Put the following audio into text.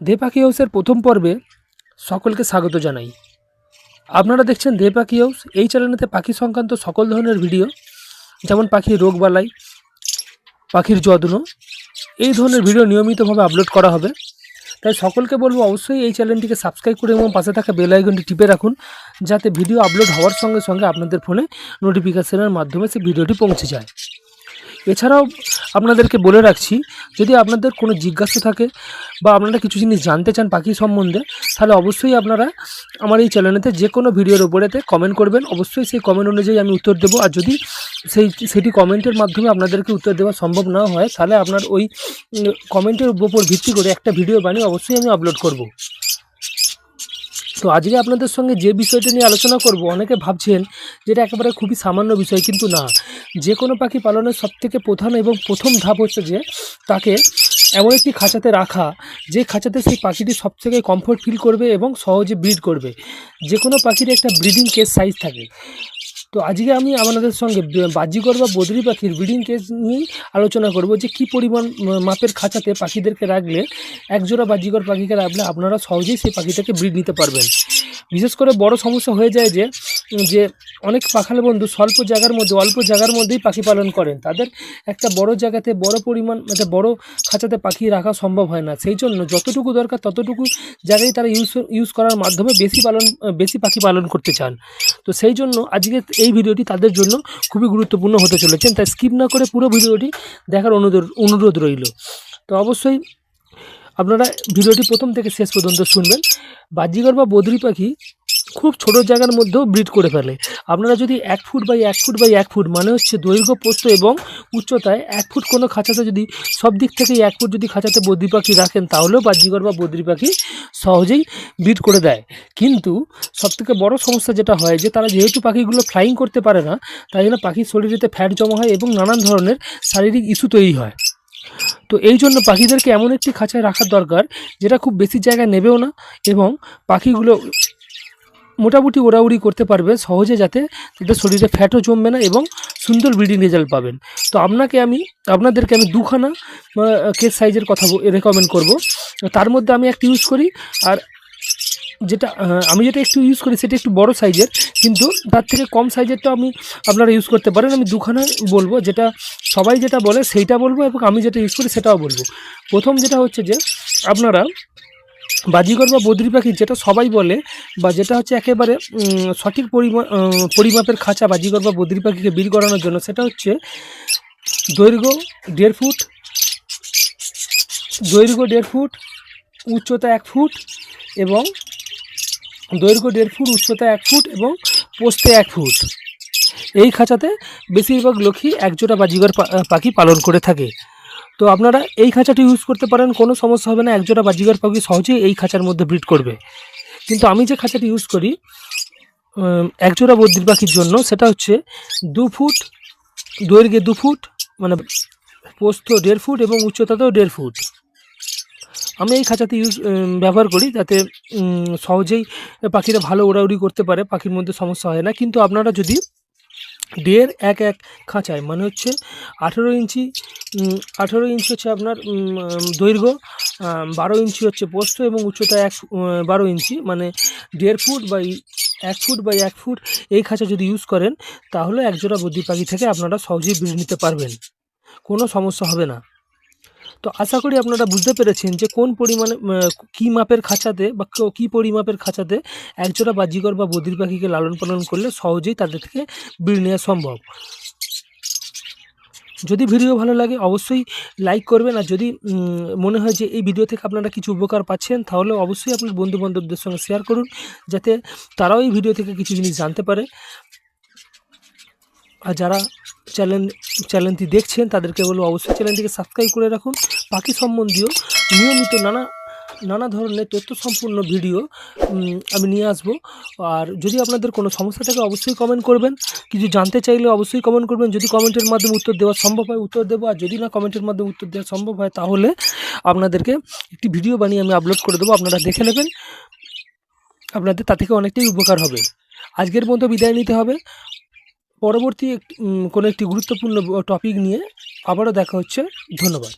দে পাখি হাউসের প্রথম পর্বে সকলকে স্বাগত জানাই। আপনারা দেখছেন দে পাখি হাউস এই চ্যানেলেতে পাখি সংক্রান্ত সকল ধরনের ভিডিও, যেমন পাখির রোগবালাই পাখির যত্ন, এই ধরনের ভিডিও নিয়মিতভাবে আপলোড করা হবে। তাই সকলকে বলব অবশ্যই এই চ্যানেলটিকে সাবস্ক্রাইব করে এবং পাশে থাকা বেল আইকনটি টিপে রাখুন, যাতে ভিডিও আপলোড হওয়ার সঙ্গে সঙ্গে আপনাদের ফোনে নোটিফিকেশনের মাধ্যমে সেই ভিডিওটি পৌঁছে যায়। এছাড়াও আপনাদেরকে বলে রাখছি, যদি আপনাদের কোনো জিজ্ঞাসা থাকে বা আপনারা কিছু জিনিস জানতে চান পাখি সম্বন্ধে, তাহলে অবশ্যই আপনারা আমার এই চ্যানেলেতে যে কোনো ভিডিওর উপরেতে কমেন্ট করবেন। অবশ্যই সেই কমেন্ট অনুযায়ী আমি উত্তর দেবো। আর যদি সেই, সেটি কমেন্টের মাধ্যমে আপনাদেরকে উত্তর দেওয়া সম্ভব না হয়, তাহলে আপনার ওই কমেন্টের উপর ভিত্তি করে একটা ভিডিও বানিয়ে অবশ্যই আমি আপলোড করব। তো আজকে আপনাদের সঙ্গে যে বিষয়টা নিয়ে আলোচনা করব, অনেকে ভাবছেন যেটা একেবারে খুবই সামান্য বিষয়, কিন্তু না। যে কোনো পাখি পালনের সবথেকে প্রধান এবং প্রথম ধাপ হচ্ছে যে তাকে এমন একটি খাঁচাতে রাখা, যে খাঁচাতে সেই পাখিটি সবথেকে কমফোর্ট ফিল করবে এবং সহজে ব্রিড করবে। যে কোনো পাখির একটা ব্রিডিং কেস সাইজ থাকে। তো আজকে আমি আপনাদের সঙ্গে ব- বাজিকর বা বদরি পাখির ব্রিডিং কেস নিয়েই আলোচনা করব যে কি পরিমাণ মাপের খাঁচাতে পাখিদেরকে রাখলে, একজোড়া বাজিকর পাখিকে রাখলে আপনারা সহজেই সেই পাখিটাকে ব্রিড নিতে পারবেন। বিশেষ করে বড় সমস্যা হয়ে যায় যে যে অনেক পাখাল বন্ধু স্বল্প জায়গার মধ্যে, অল্প জায়গার মধ্যেই পাখি পালন করেন। তাদের একটা বড় জায়গাতে বড় পরিমাণ, একটা বড় খাঁচাতে পাখি রাখা সম্ভব হয় না। সেই জন্য যতটুকু দরকার ততটুকু জায়গায় তারা ইউজ ইউজ করার মাধ্যমে বেশি পালন, বেশি পাখি পালন করতে চান। তো সেই জন্য আজকে এই ভিডিওটি তাদের জন্য খুবই গুরুত্বপূর্ণ হতে চলেছেন তাই স্কিপ না করে পুরো ভিডিওটি দেখার অনুরোধ অনুরোধ রইল। তো অবশ্যই আপনারা ভিডিওটি প্রথম থেকে শেষ পর্যন্ত শুনবেন। বাজিগর বা বদ্রি পাখি খুব ছোট জায়গার মধ্যেও ব্রিড করে ফেলে। আপনারা যদি এক ফুট বাই এক ফুট বাই এক ফুট মানে হচ্ছে দৈর্ঘ্য, প্রস্থ এবং উচ্চতায় এক ফুট কোনো খাঁচাতে যদি, সব দিক থেকেই এক ফুট যদি খাঁচাতে বদ্রি পাখি রাখেন, তাহলেও বাজিগর বা বদ্রি পাখি সহজেই ব্রিড করে দেয়। কিন্তু সবথেকে বড় সমস্যা যেটা হয়, যে তারা যেহেতু পাখিগুলো ফ্লাইং করতে পারে না, তাই জন্য পাখির শরীরেতে ফ্যাট জমা হয় এবং নানান ধরনের শারীরিক ইস্যু তৈরি হয়। তো এই জন্য পাখিদেরকে এমন একটি খাঁচায় রাখার দরকার, যেটা খুব বেশি জায়গা নেবেও না এবং পাখিগুলো মোটামুটি ওড়াউড়ি করতে পারবে সহজে যাতে তাদের শরীরে ফ্যাটও জমবে না এবং সুন্দর ব্রিডিং রেজাল্ট পাবেন। তো আপনাকে আমি, আপনাদেরকে আমি দুখানা কেস সাইজের কথা রেকমেন্ড করব। তার মধ্যে আমি একটা ইউজ করি, আর যেটা আমি যেটা একটু ইউজ করি সেটা একটু বড় সাইজের কিন্তু তার থেকে কম সাইজেরটা আমি আপনারা ইউজ করতে পারেন। আমি দুখানা বলব, যেটা সবাই যেটা বলে সেইটা বলব এবং আমি যেটা ইউজ করি সেটাও বলব। প্রথম যেটা হচ্ছে যে, আপনারা বাজিগর বা বদ্রি পাখি, যেটা সবাই বলে বা যেটা হচ্ছে একেবারে সঠিক পরিমা পরিমাপের খাঁচা বাজিগর বা বদ্রি পাখিকে বিল করানোর জন্য, সেটা হচ্ছে দৈর্ঘ্য দেড় ফুট, দৈর্ঘ্য দেড় ফুট, উচ্চতা এক ফুট এবং দৈর্ঘ্য দেড় ফুট, উচ্চতা এক ফুট এবং পোস্তে এক ফুট। এই খাঁচাতে বেশিরভাগ লোকই একজোড়া বাজিগর পাখি পালন করে থাকে। তো আপনারা এই খাঁচাটি ইউজ করতে পারেন, কোনো সমস্যা হবে না, একজোড়া বাজিগর পাখি সহজেই এই খাঁচার মধ্যে ব্রিড করবে। কিন্তু আমি যে খাঁচাটি ইউজ করি একজোড়া বদ্রি পাখির জন্য, সেটা হচ্ছে দু ফুট, দৈর্ঘ্যে দু ফুট মানে পোস্ত দেড় ফুট এবং উচ্চতাতেও দেড় ফুট। আমি এই খাঁচাতে ইউজ ব্যবহার করি যাতে সহজেই পাখিরা ভালো ওড়াউড়ি করতে পারে, পাখির মধ্যে সমস্যা হয় না। কিন্তু আপনারা যদি দেড় এক এক খাঁচায় মানে হচ্ছে আঠেরো ইঞ্চি আঠেরো ইঞ্চি হচ্ছে আপনার দৈর্ঘ্য বারো ইঞ্চি হচ্ছে পোস্ত এবং উচ্চতা এক বারো ইঞ্চি মানে দেড় ফুট বা এক ফুট বা এক ফুট এই খাঁচা যদি ইউজ করেন, তাহলে একজোড়া বুদ্ধি পাখি থেকে আপনারা সহজেই বেড়ে নিতে পারবেন। কোনো সমস্যা হবে না। তো আশা করি আপনারা বুঝতে পেরেছেন যে কোন পরিমাণে কী মাপের খাঁচাতে বা ক- পরিমাপের খাঁচাতে একজোড়া বাজিগর বা বদির পাখিকে লালন পালন করলে সহজেই তাদের থেকে ব্রিড নেওয়া সম্ভব। যদি ভিডিও ভালো লাগে অবশ্যই লাইক করবেন আর যদি মনে হয় যে এই ভিডিও থেকে আপনারা কিছু উপকার পাচ্ছেন তাহলে অবশ্যই আপনার বন্ধু বান্ধবদের সঙ্গে শেয়ার করুন যাতে তারাও এই ভিডিও থেকে কিছু জিনিস জানতে পারে। আর যারা চ্যানেল চ্যানেলটি দেখছেন, তাদেরকে বলব অবশ্যই চ্যানেলটিকে সাবস্ক্রাইব করে রাখুন। পাখি সম্বন্ধীয় নিয়মিত নানা নানা ধরনের তথ্য সম্পূর্ণ ভিডিও আমি নিয়ে আসব। আর যদি আপনাদের কোনো সমস্যা থাকে, অবশ্যই কমেন্ট করবেন। কিছু জানতে চাইলে অবশ্যই কমেন্ট করবেন। যদি কমেন্টের মাধ্যমে উত্তর দেওয়া সম্ভব হয়, উত্তর দেবো। আর যদি না কমেন্টের মাধ্যমে উত্তর দেওয়া সম্ভব হয়, তাহলে আপনাদেরকে একটি ভিডিও বানিয়ে আমি আপলোড করে দেবো। আপনারা দেখে নেবেন। আপনাদের, তা থেকে অনেকটাই উপকার হবে। আজকের মতো বিদায় নিতে হবে। পরবর্তী কোনো একটি গুরুত্বপূর্ণ টপিক নিয়ে আবারও দেখা হচ্ছে। ধন্যবাদ।